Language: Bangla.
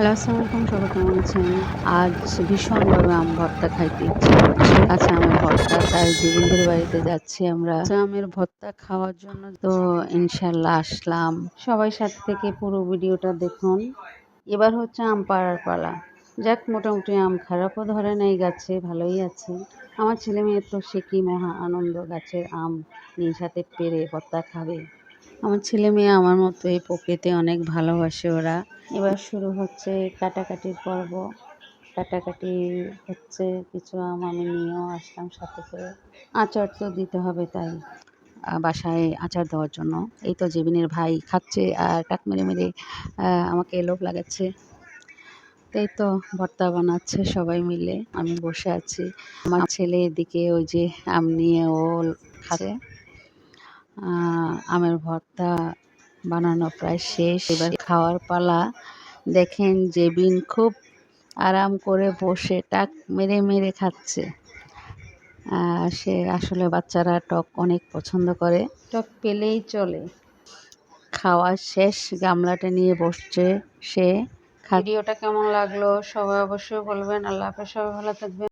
হ্যালো আসসালামু আলাইকুম সবাই কেমন আছেন? আজ ভীষণভাবে আম ভর্তা খাইতে ইচ্ছে করছে। কাঁচা আমের ভর্তা তাই জীবনদের বাড়িতে যাচ্ছি আমরা। কাঁচা আমের ভর্তা খাওয়ার জন্য তো ইনশাল্লাহ আসলাম। সবাই সাথে থেকে পুরো ভিডিওটা দেখুন। এবার হচ্ছে আম পাড়ার পালা। যাক, মোটামুটি আম খারাপও ধরে নাই গাছে, ভালোই আছে। আমার ছেলে মেয়ের তো সে কি মহা আনন্দ, গাছের আম নিজ হাতে পেরে ভর্তা খাবে। আমার ছেলে মেয়ে আমার মতো এই প্রকৃতি অনেক ভালোবাসে ওরা। এবার শুরু হচ্ছে কাটাকাটির পর্ব। কাটাকাটি হচ্ছে কিছু আম আমি নিয়েও আসলাম সাথে করে। আচার তো দিতে হবে তাই। বাসায় আচার দেওয়ার জন্য। এই তো জেবিনের ভাই খাচ্ছে আর টাক মেরে মেরে আমাকে লোভ লাগাচ্ছে। তাই তো ভর্তা বানাচ্ছে সবাই মিলে। আমি বসে আছি। আমার ছেলে এদিকে ওই যে আম নিয়ে ও আহ, আমের ভর্তা বানানো প্রায় শেষ। এবার খাওয়ার পালা দেখেন জেবিন খুব আরাম করে বসে টাক মেরে মেরে খাচ্ছে। সে আসলে বাচ্চারা টক অনেক পছন্দ করে। টক পেলেই চলে। খাওয়া শেষ গামলাটা নিয়ে বসছে সে। ভিডিওটা কেমন লাগল সবাই অবশ্যই বলবেন। আল্লাহ হাফেজ সবাই ভালো থাকবেন।